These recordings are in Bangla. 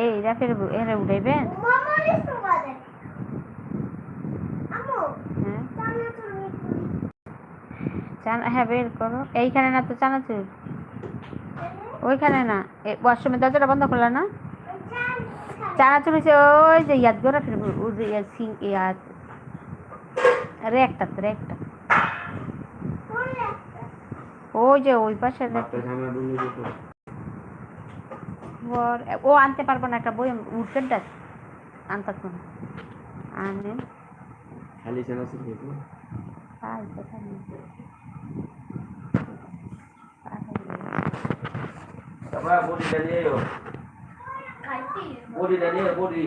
এই এরা ফের এরা উঠাইবেন? হ্যাঁ। হ্যাঁ বের করো। এইখানে না তো চানাচুর? ওইখানে না। ওয়াশরুমের দরজাটা বন্ধ করলা না? চানাচুর হচ্ছে ওই যে ইয়াদ গোরা ফের ওই যে ইয়া সিং ইয়াদ রেকটা তো রেকটা ওই যে ওই পাশে ও আনতে পারব না একটা বই উঠে ডাক আনতে পারব না। আনে। খালি নেই। তারপর বডিটা নিয়ে বডিটা নিয়ে বডি।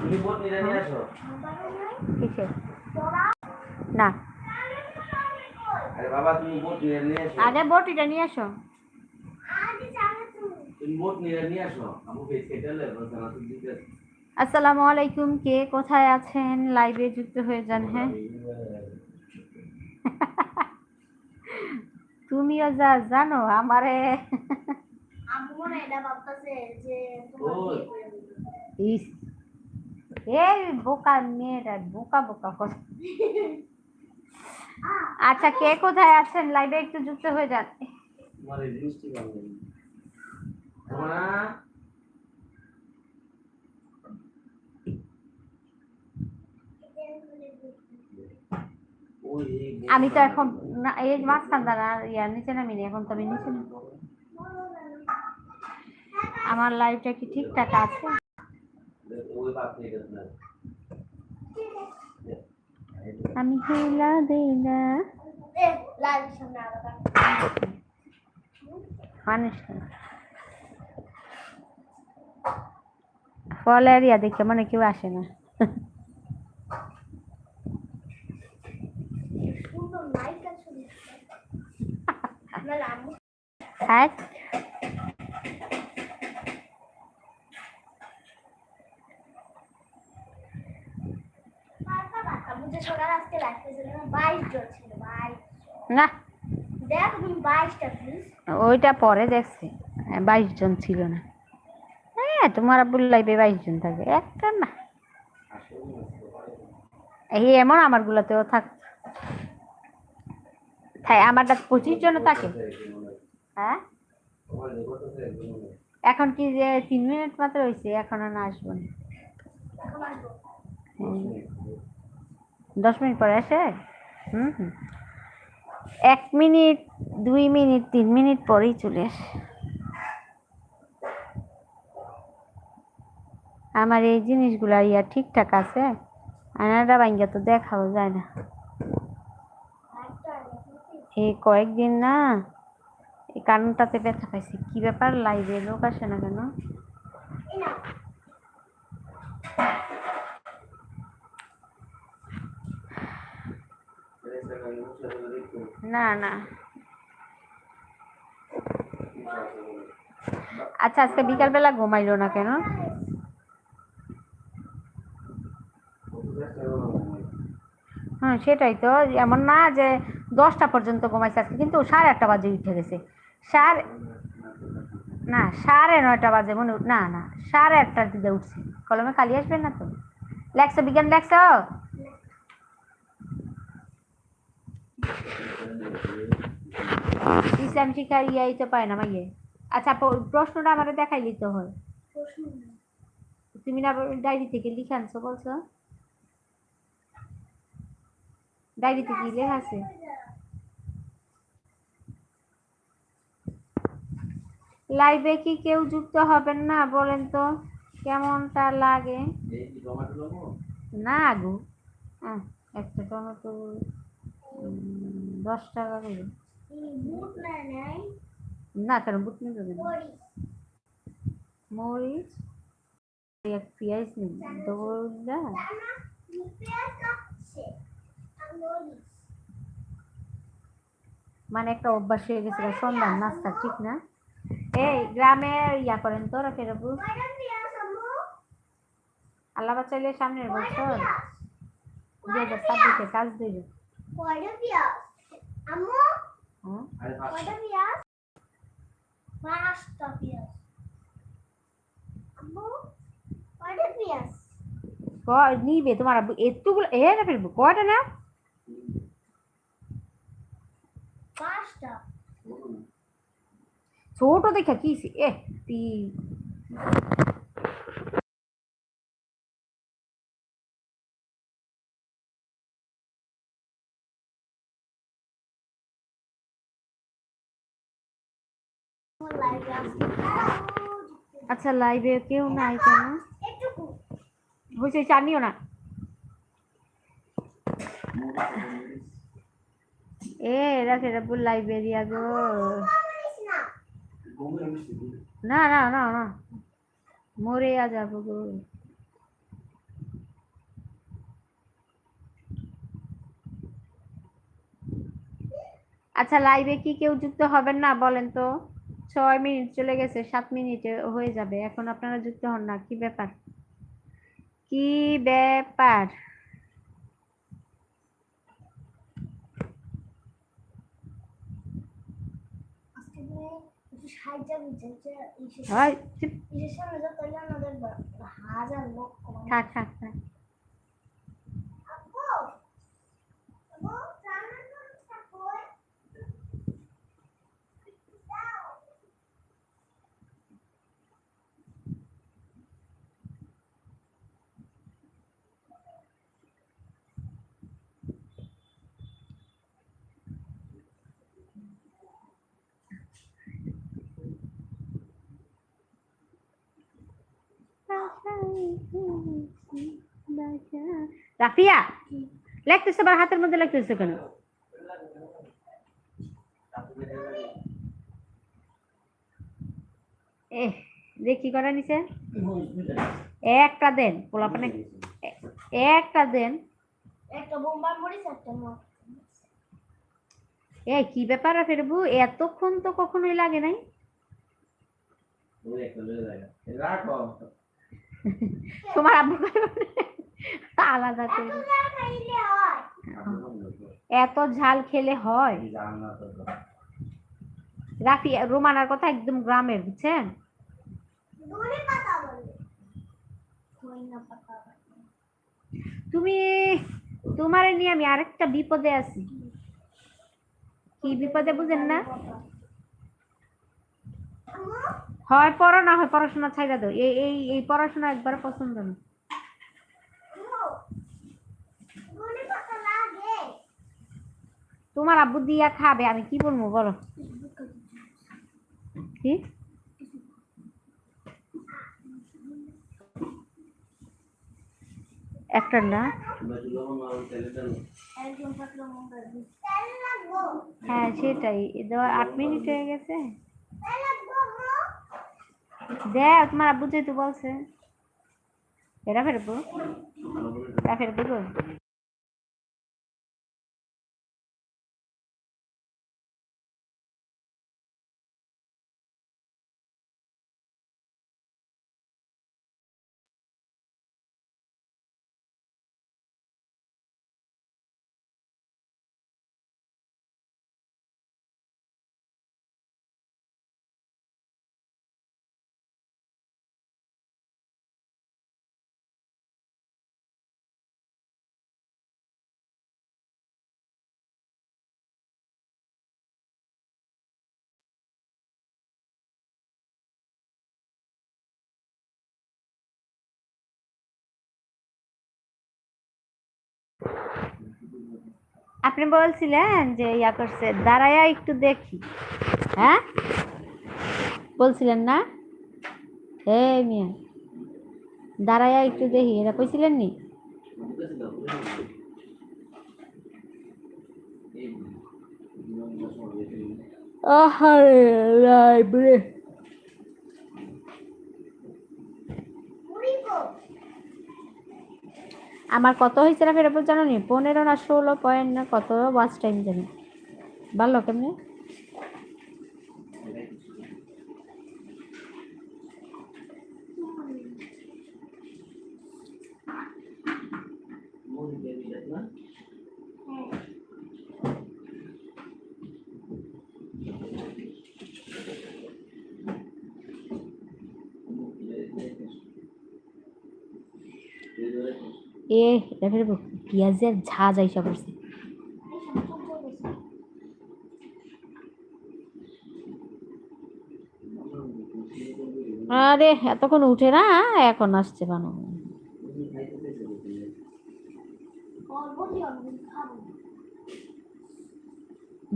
তুমি বডিটা নিয়ে আসো। না। আরে বাবা তুমি বডিটা নিয়ে বটিটা নিয়ে আসো তুমি বডিটা নিয়ে দিতে আসসালামু আলাইকুম কে কোথায় আছেন? লাইভে যুক্ত হয়ে যান হ্যাঁ? তুমিও যা জানো আমারে। এই বোকা মেয়েটা বোকা বোকা কথা আচ্ছা কে কোথায় আছেন? লাইভে একটু যুক্ত হয়ে যান। আমি তো এখন না এই মাঝখান দাঁড়া ইয়া নিচে নামিনি এখন তো আমি নিচে। আমার লাইফটা কি ঠিকঠাক আছে ওই বাপ নিয়ে গেছে না আমি হেলা দেই না। ইয়া দেখে মনে কেউ আসে না। হ্যাঁ না ওইটা পরে দেখছি বাইশ জন ছিল না। হ্যাঁ তোমার আব্বুল বাইশ জন থাকে একটা না। এই এমন আমার গুলাতেও থাক তাই আমারটা পঁচিশ জন থাকে। হ্যাঁ? এখন কি যে তিন মিনিট মাত্র হয়েছে এখন আর না। আসব। না। দশ মিনিট পরে আসে? হুম হুম। এক মিনিট, দুই মিনিট, তিন মিনিট পরেই চলে আসে। আমার এই জিনিসগুলা ইয়া ঠিকঠাক আছে? আয়নাটা ভাঙ্গা তো দেখাও যায় না। এই কয়েকদিন না, এই কারণটাতে ব্যথা পাইছি। কি ব্যাপার? লাইভে লোক আসে না কেন? না না। আচ্ছা আজকে বিকালবেলা ঘুমাইলো না কেন? হ্যাঁ সেটাই তো। এমন না যে দশটা পর্যন্ত ঘুমাইছে আজকে, কিন্তু সাড়ে আটটা বাজে উঠে গেছে। সাড়ে না, সাড়ে নয়টা বাজে মনে না না, সাড়ে আটটার দিকে উঠছে। কলমে কালি আসবেন না তো। লেখছো, বিজ্ঞান লেখছো? ইসলাম শিক্ষা ইয়াই তো পায় না মাইয়ে। আচ্ছা প্রশ্নটা আমার দেখাই দিতে হয়। তুমি না ডায়েরি থেকে লিখে আনছো বলছো? ডায়েরিতে কি লেখা আছে? লাইভে কি কেউ যুক্ত হবেন না বলেন তো? কেমনটা লাগে? না গো। হ্যাঁ একটা টমেটো দশ টাকা করে। না, কেন বুট নিতে দেবেন মরিচ এক পেঁয়াজ নিন দৌড়া মানে একটা অভ্যাস হয়ে গেছে সন্ধ্যার নাস্তা, ঠিক না? এই গ্রামে ইয়া করেন তো রাখে রাবু আল্লাহ বাঁচাইলে সামনের বছর। দুই হাজার ছাব্বিশে কাজ দিবে। কয়টা পেঁয়াজ আম্মু কয়টা পেঁয়াজ পাঁচটা পেঁয়াজ আম্মু কয়টা পেঁয়াজ কয় নিবে তোমার আব্বু এতগুলো এ না ফেলব কয়টা না পাঁচটা ছোট দেখা কি এ তি আচ্ছা লাইভে কেউ নাই কেন? হয়েছে চানিও না। এ, রাখে রাব্বু লাইব্রেরিয়া গো। না না না না। মরে আ যাব গো। আচ্ছা লাইভে কি কেউ যুক্ত হবেন না, বলেন তো? ছয় মিনিট চলে গেছে সাত মিনিটে হয়ে যাবে। এখন আপনারা যুক্ত হন না কি ব্যাপার? কি ব্যাপার? আজকে দিনে একটু সাহায্য বুঝছে যে ইসের হয় চুপ, ইসের সামনে যত আমাদের হাজার লোক থাক থাক থাক আব্বু আব্বু রান্না করতে কই রাফিয়া লেখতেছে আবার হাতের মধ্যে লেখতেছে কেন? এ দেখি করা নিছে? একটা দেন পোলাপানে। এ- একটা দেন। একটা বোম্বার মরিস একটা এই কি ব্যাপার ফেরবু এতক্ষণ তো কখনোই লাগে নাই। এ রাখো। তোমার আব্বু আলাদা করে। নাম বলো। এত ঝাল খেলে হয়। রাফি রোমানার কথা একদম গ্রামের বুঝছেন? তুমি তোমারে নিয়ে আমি আরেকটা বিপদে আছি। কি বিপদে বুঝেন না? হয় পড়ো, না হয় পড়াশোনা ছাইড়া দাও। এই এই এই পড়াশোনা একবার পছন্দ না। তোমার আব্বু দিয়া খাবে, আমি কি বলব বলো? কি? একটা না? হ্যাঁ সেটাই। আট মিনিট হয়ে গেছে। দেখ তোমার আব্বু যেহেতু বলছে। এরা ফেরবো এরা ফেরবো আপনি বলছিলেন যে ইয়া করছে, দাঁড়ায়া একটু দেখি। হ্যাঁ? বলছিলেন না? হে মিয়া, দাঁড়ায়া একটু দেখি, এটা কইছিলেন নি। আহারে, লাইব্রেরি মুড়ি কো আমার কত হয়েছে না ফেরত জানো নি? পনেরো না ষোলো, পয়েন্ট না কত? ওয়াচ টাইম জানি। ভালো কেমনে মুড়ি দিয়ে দিলেন না? হ্যাঁ মুড়ি দিয়ে দিলেন। দিয়ে দিলেন। এ দেখে পেঁয়াজের ঝাঁজ আইসা পড়ছে। আরে, এতক্ষণ উঠে না, এখন আসছে খাব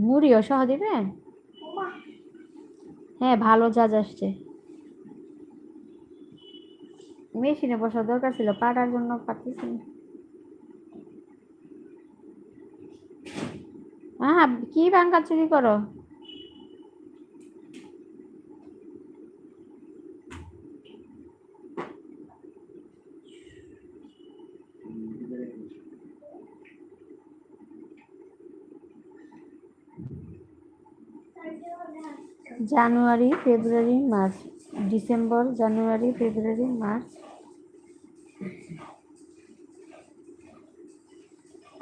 মুড়িও সহ দিবে? হ্যাঁ ভালো জাজ আসছে। মেশিনে বসার দরকার ছিল পাটার জন্য পারতেছি আহা, কি বাঙ্কা চুরি করো? January, February, March, December, January, February, March.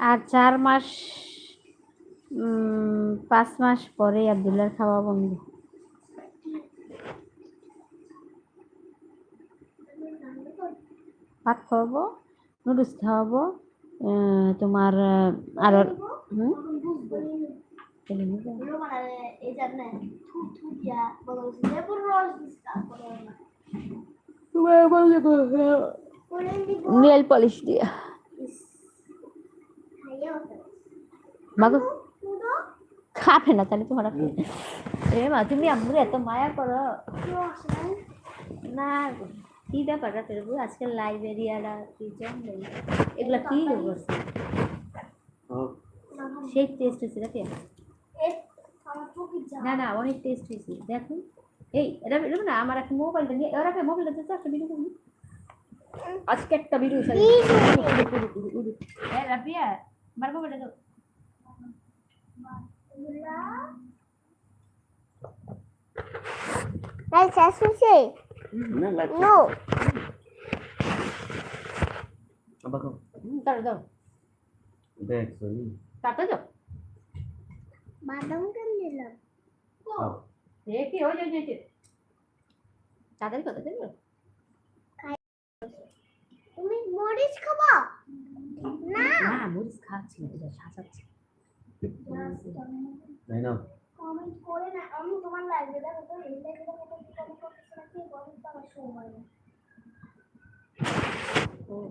আর চার মাস পাঁচ মাস পরে আবদুল্লার খাওয়া বন্ধ। ভাত খাওয়াবো নুডলস খাওয়াবো তোমার আরও হুম? হ্যাঁ। নেল পলিশ দিয়া। মাগো খাবে না তাহলে তোমার এ মা তুমি আম্মুর এত মায়া করো। না কি ব্যাপারটা তোর বউ আজকে লাইব্রেরিয়ারা কি জানবে এগুলা কি করছে খাও। সেই টেস্ট হয়েছে দেখে না না অনেক টেস্ট হয়েছে। দেখুন এই এটা এটা না আমার একটা মোবাইলটা নিয়ে ওরা মোবাইলটা দিতে একটা ভিডিও করবি আজকে একটা ভিডিও চাই রাফিয়া আমার মোবাইলটা sẽ sushi. না, লাগছে। No. কথা দেবো তুমি মরিচ খাবা না না মরিচ খাচ্ছি না এটা সাজাচ্ছি তাই না? কমেন্ট করে না আমি তোমার লাগবে দেখো তো এই লাগবে দেখো তো কমেন্ট করতেছ না কি কমেন্ট করার সময় নেই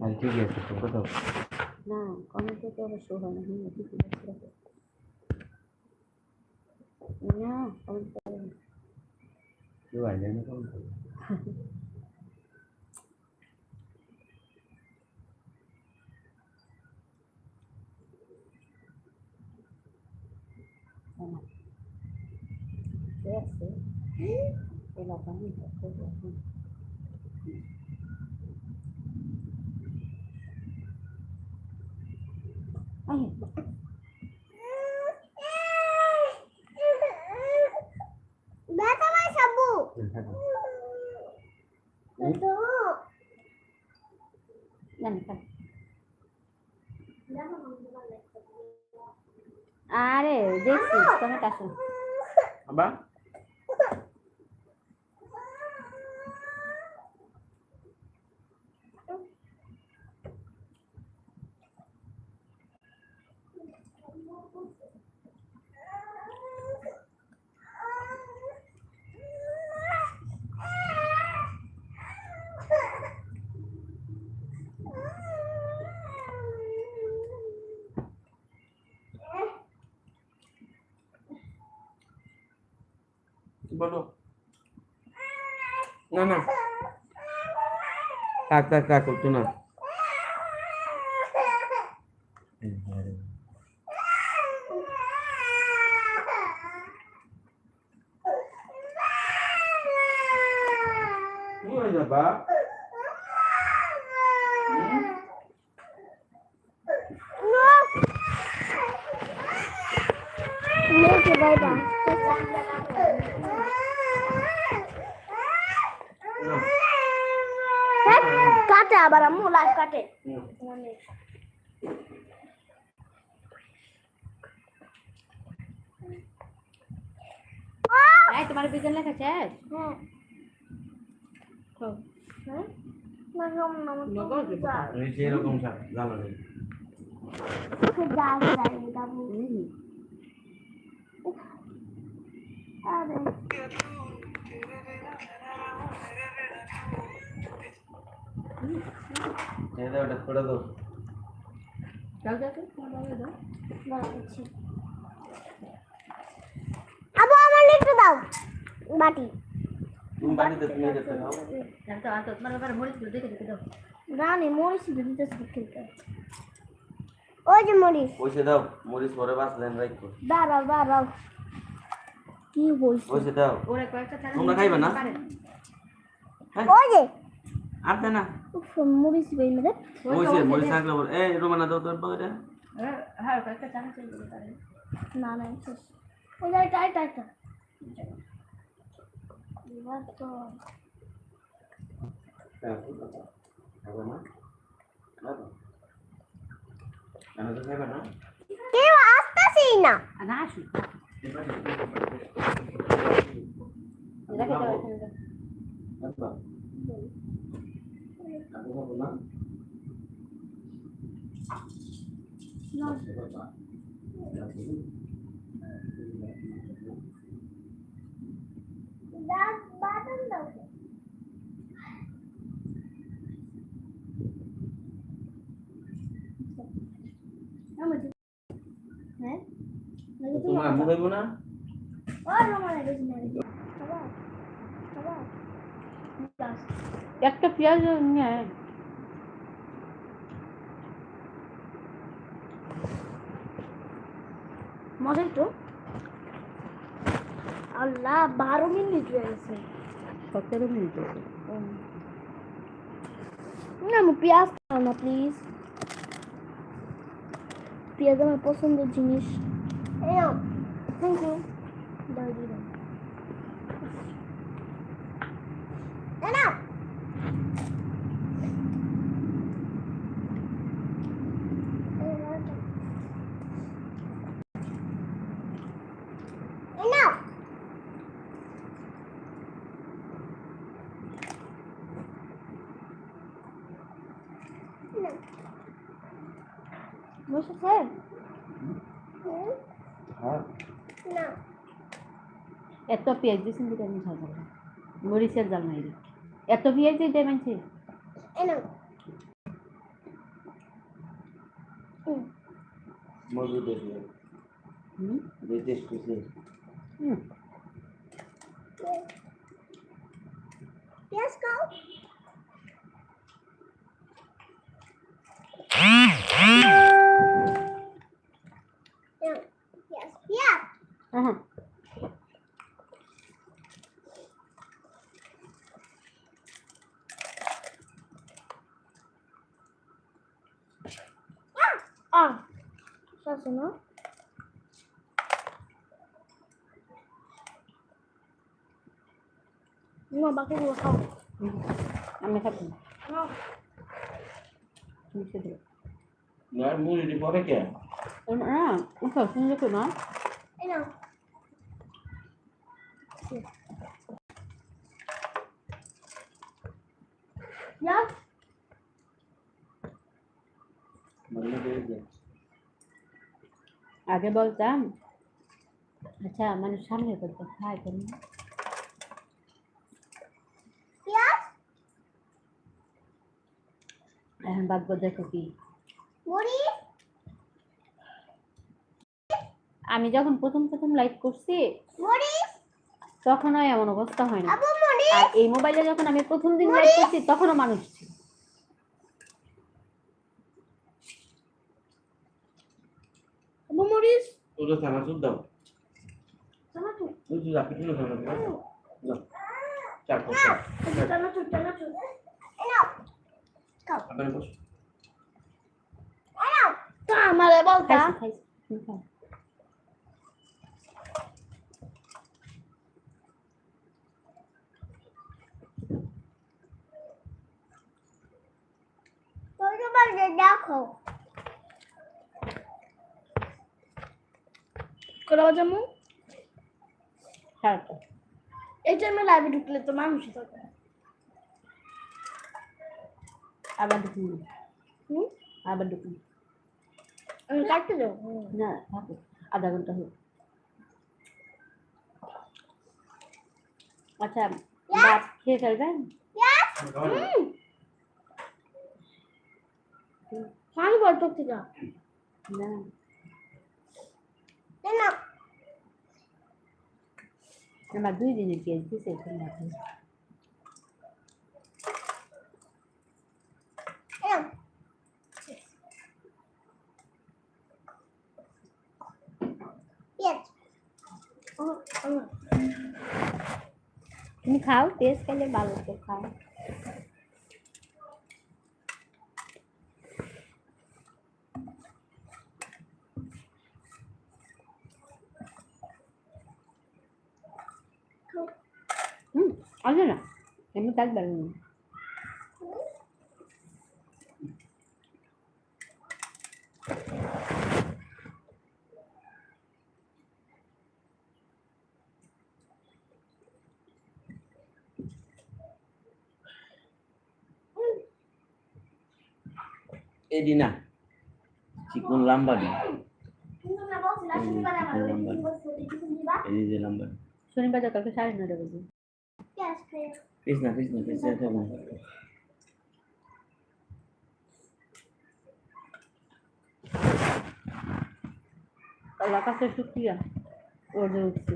আর ঠিক আছে, তো কোথাও? না কমেন্টে তো অবশ্য হয় না হুম ঠিক আছে। না কমেন্ট করে না। কেউ আইলে না কেমন করে? ঠিক আছে এলা পানি করতে হবে। আয় ব্যথা ভাই সাবু থাকো। তো জানি খান দেখো আমি তোমার লাগবে আরে দেখছি টমেটো আসো আবার? থাক থাক থাক করতো না। হয়ে যাবা Neyse আবার আম্মু লাইভ কাটে। এই তোমার বিজন লেখা শেষ হ্যাঁ? খাও। এটা করে দাও দাও। বলছি আবু আমার লিখতে দাও। বাটি। তুমি যেতে দাও যাও তো, আর তো, তোমার বাবার মরিচগুলো দেখে দেখে দাও। রানি মরিচ দিতে ওই যে মরিচ। পয়সা দাও মরিচ পরে বাঁচলেন রাখো দাঁড়াও দাঁড়াও। কি বলছিস পয়সা দাও। ওরা কয়েকটা তোমরা খাইবে না? ওই যে। আর না। উফ, মরিচ বেই মেরে পয়সা মরিচ থাকলে বল এই রোমানা দাও তোর পাবে হ্যাঁ, হ্যাঁ, পারে। না না ওই যে এটা এটা এটা এবার তো কেউ আসতেছেই না না তোমার আম্মু খাইবো না? ওই রোমান গেছি একটা পেঁয়াজ নিয়ে আয়। তো আল্লাহ বারো মিনিট হয়ে গেছে। সতেরো মিনিট হয়েছে। না আমি পেঁয়াজ খাও না প্লিজ পেঁয়াজ আমার পছন্দের জিনিস। থ্যাংক ইউ দাও দিয়ে দাও এ নাও। এ নাও। বসেছে হ্যাঁ। না। এত পেঁয়াজ দিয়েছেন যেটা আমি ঝাল না। মরিচের জাল নাই রে। এত পেঁয়াজ দিয়ে নাও। হুম। মজুদ হুম? বিদেশ পেঁয়াজ হ্যাঁ আহ শাসন না বাকিগুলো খাও আমি খাব না নাও। তুমি সে দেবে না মুড়ি পরে কে না ওকে শুনলে তো না এই নাও যাও মানে দিয়ে দে আগে বলতাম আচ্ছা মানুষ সামনে করতে খায় কেন পেঁয়াজ এখন ভাগ্য দেখো কি মরিচ আমি যখন প্রথম প্রথম লাইভ করছি তখনও এমন অবস্থা হয় না। আর এই মোবাইলে যখন আমি প্রথম দিন লাইভ করছি তখনও মানুষ ছিল। দাও। দাও চার নাও। খাও। বস। নাও। তো আমারে বলতা খাইছি খাইছি। তুমি খাও। তুমি তো বলবে দেখো করে বাজামু সারাটা এই টাইমে লাইভে ঢুকলে তো মানুষই থাকে আবার ঢুকুন হুম আবার ঢুকুন আমি কাটতে দেবো না থাকো আধা ঘণ্টা হোক আচ্ছা ভাত খেয়ে ফেলবেন পানি বলতো থেকে না না আমার দুই দিনের কেস দিছে এখন রাখুন পেঁয়াজ তুমি খাও টেস্ট খেলে ভালো তো খাও হুম আসবে না এমনি থাকবে না এই দিনা চিকন লাম্বা দি কিন্তু না বলছি না শুনবা না আমার লম্বা। কিছু দিবা এই যে লাম্বা শনিবার তো কালকে সাড়ে নটা বাজে পেঁয়াজ খাই কৃষ্ণা কৃষ্ণা কৃষ্ণা খাব আল্লাহ কাছে শুক্রিয়া ওদের উঠছে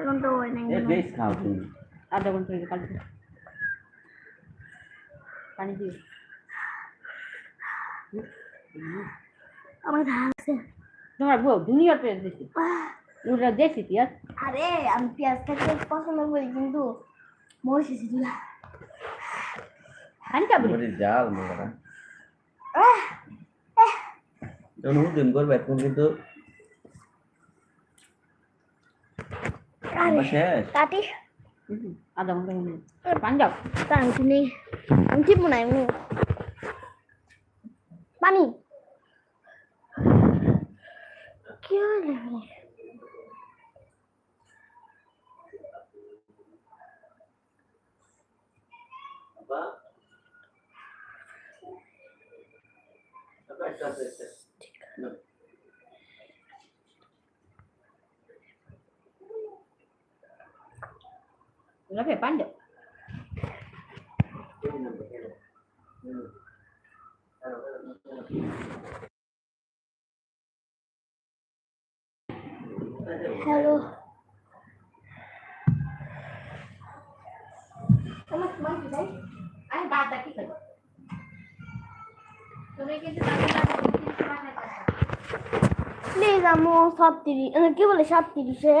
এখন তো ওই নাই এ বেশ খাও তুমি আধা ঘণ্টা হয়ে কালকে পানি দিয়ে আমার ধান আছে তোমার বউ দুনিয়ার পেঁয়াজ দেখি ওটা দেখি পেঁয়াজ আরে আমি পেঁয়াজ খেতে পছন্দ করি কিন্তু মরিচ পানি খাব বড়ি জাল মগরা যখন হুদিন করবে এখন কিন্তু আরে শেষ কাটি ঘণ্টা হয়ে পানি দাও তা আমি নেই আমি ঠিক মনে এমনি পানি কি হলো রাখে পানি দাও হ্যালো আমার তোমার কি ভাই আমি বাদ দেখি খাই তুমি কিন্তু প্লিজ আমু সব তিরিশ কি বলে সব তিরিশে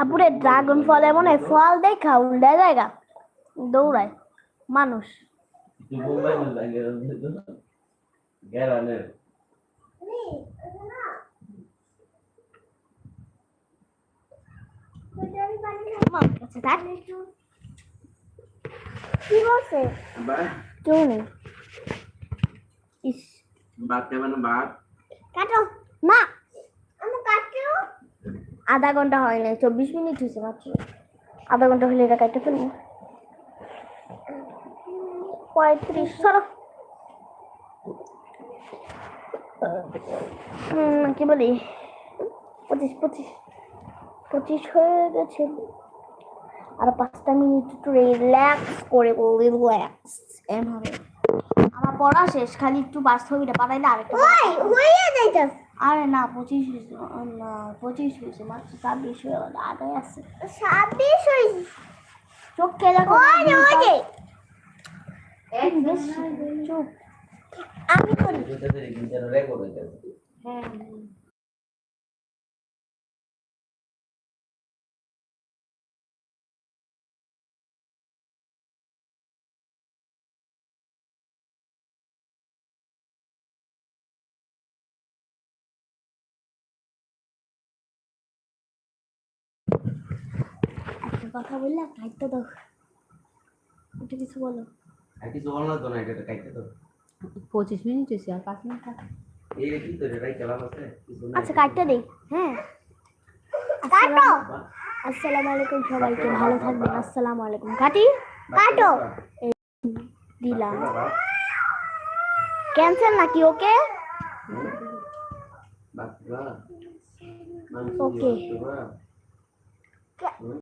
আপুরে ড্রাগন ফল এমন হয় ফল দেখা উল্টা জায়গা দৌড়ায় মানুষ থাক। কি বলছে কেউ নেই ইস বাদ কেমন বাদ কাটো মা আমি কাটো আধা ঘণ্টা হয় নাই চব্বিশ মিনিট হয়েছে মাত্র আধা ঘণ্টা হলে এটা কাটতে ফেলব পঁয়ত্রিশ সরো কি বলি? পঁচিশ পঁচিশ পঁচিশ হয়ে গেছে। আর পাঁচটা মিনিট একটু রিল্যাক্স করে রিল্যাক্স এভাবে আমার পড়া শেষ খালি একটু বাস্তবিটা পাঠাইলে আরেকটা হয়ে যাইতাস আরে না পঁচিশ হয়েছে না পঁচিশ হয়েছে মাত্র ছাব্বিশ হয়ে গেল আটাই আছে। ছাব্বিশ হয়েছে। চোখ দেখো চুপ। আমি করি হ্যাঁ, হ্যাঁ। কথা বললে কাটতে দাও। একটু কিছু বলো। আর কিছু না তো না এটা কাইতে দাও। পঁচিশ মিনিট হয়েছে আর পাঁচ মিনিট আচ্ছা কাটতে দেই। হ্যাঁ। কাটো। আসসালামু আলাইকুম সবাইকে ভালো থাকবেন। আসসালামু আলাইকুম। কাটি? কাটো দিলাম। ক্যান্সেল নাকি ওকে. বাবা